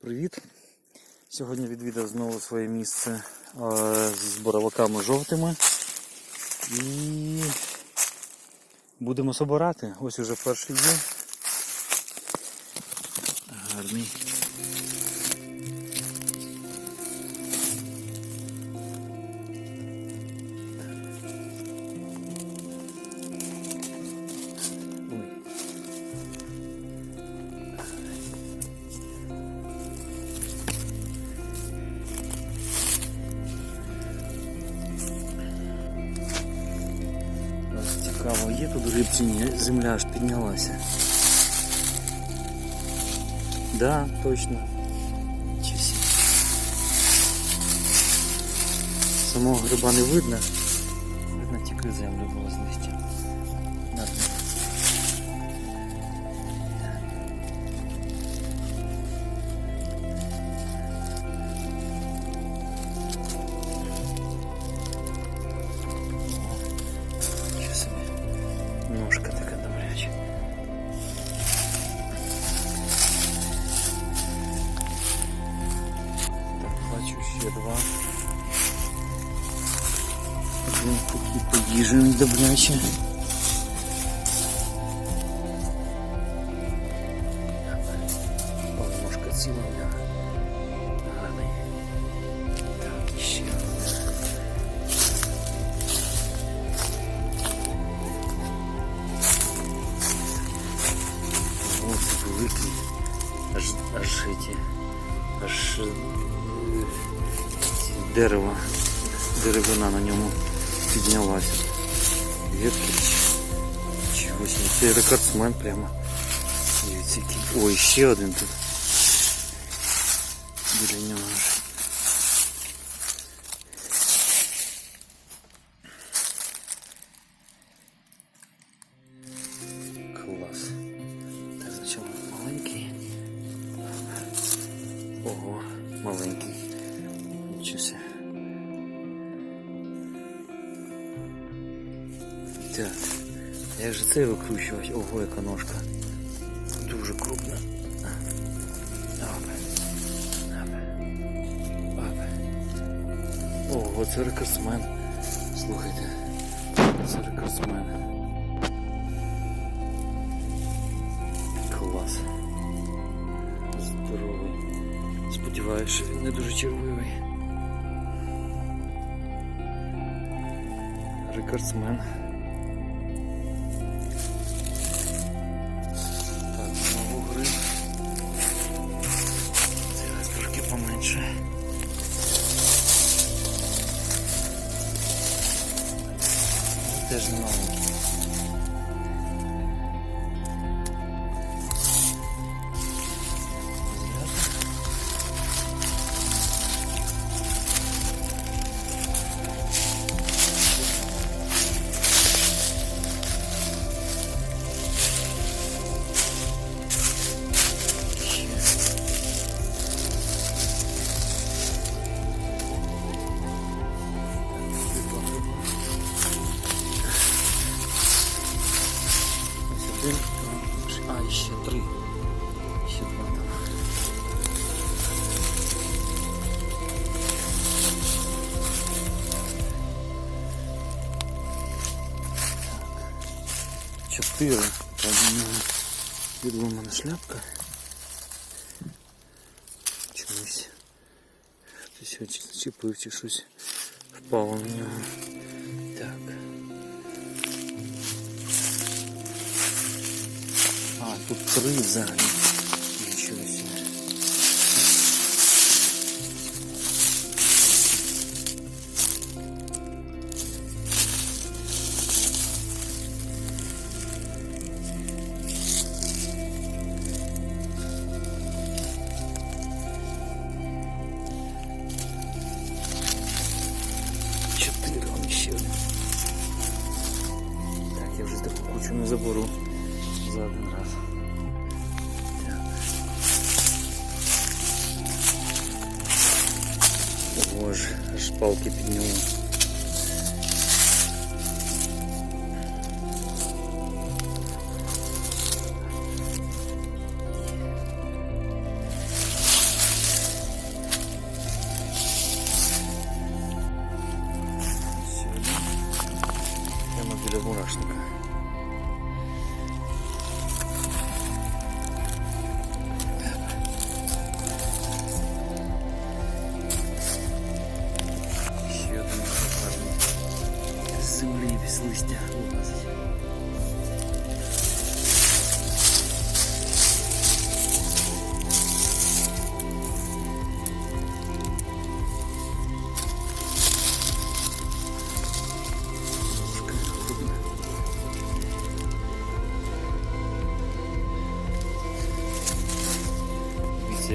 Привіт! Сьогодні відвідав знову своє місце з боровиками жовтими і будемо собирати. Ось уже перший є. Гарний. Є тут? Ні, земля аж піднялася. Да, точно. Чесі. Самого гриба не видно. Видно тільки землю було знищити. такі поїжджені добряче. О, ножка ціла, да. Гарний. Так, і ще один. О, це великий. Аж, аж эти, аж е, ці дерево, деревина на ньому піднялася. Ветки. Чого себе, це рекордсмен прямо. Дивіться, який. Ой, ще один тут. Біля нього аж. Клас. Так, спочатку маленький. Ого, маленький. Нічого Так, як же це викручувати? Ого, яка ножка. Дуже крупна. Ого, це рекордсмен. Слухайте. Це рекордсмен. Клас. Здоровий. Сподіваюся, що він не дуже червивий. Рекордсмен. Теж не а, і ще три. Ще два там. Так. У нього відломана шляпка. Чомусь. Хтось чи зачепив, чи щось впало на нього. Тут три взагалі. Боже, аж палки підняло. з листя.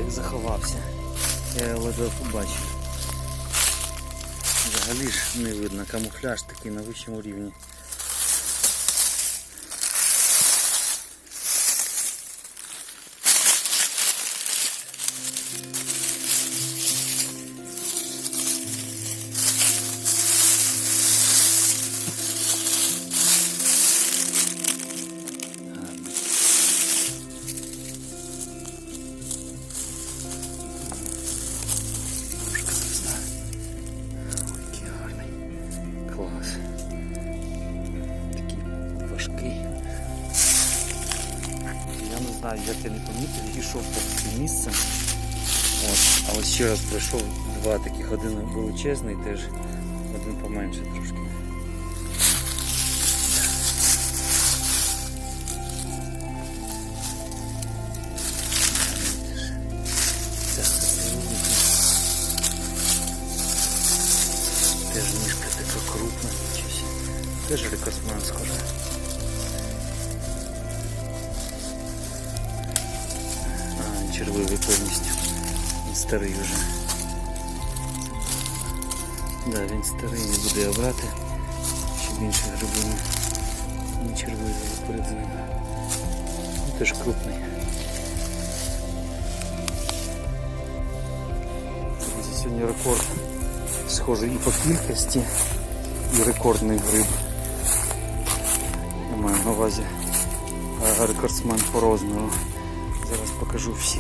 Заховався. Я його побачив. Взагалі ж не видно, камуфляж такий на вищому рівні. Знаю, як я не помітив, йшов по місцем. От, але ще раз пройшов два таких, один величезний, теж один поменше трошки. Теж мішка така крупна, нічого. Теж рекордсмен схоже. Червивий повністю. Він старий вже. Да, він старий, не буду я брати. Ще більше грибини. Він червивий перед ним. Він теж крупний. Друзі, Сьогодні рекорд схожий і по кількості, і рекордний гриб. Я маю на увазі рекордсмен по розміру. Покажу всі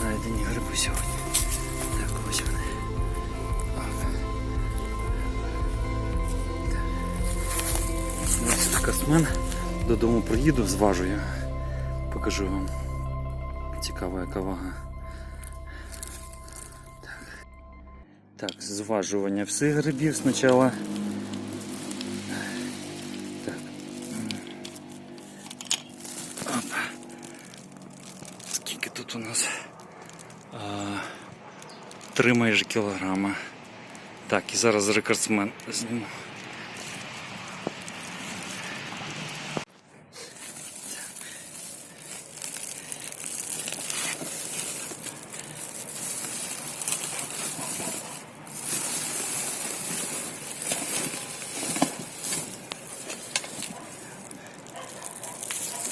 знайдені гриби сьогодні. Так, ось вони. Ось рекордсмен. Додому приїду, зважую. Покажу вам. Цікава яка вага. Так, зважування всіх грибів спочатку. 3 майже кілограма. Так, і зараз рекордсмен зніму.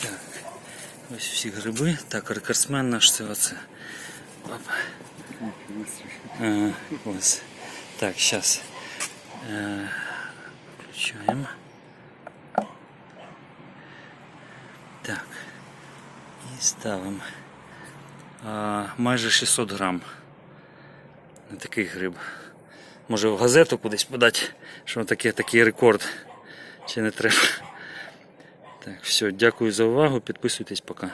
Так, ось всі гриби. Так, рекордсмен наш це оце. Опа. Ага, ось. Так, зараз. Е, включаємо. Так. І ставимо. Майже 600 грам. На такий гриб. Може в газету кудись подати, що таке, такий рекорд. Чи не треба? Так, все, дякую за увагу. Підписуйтесь пока.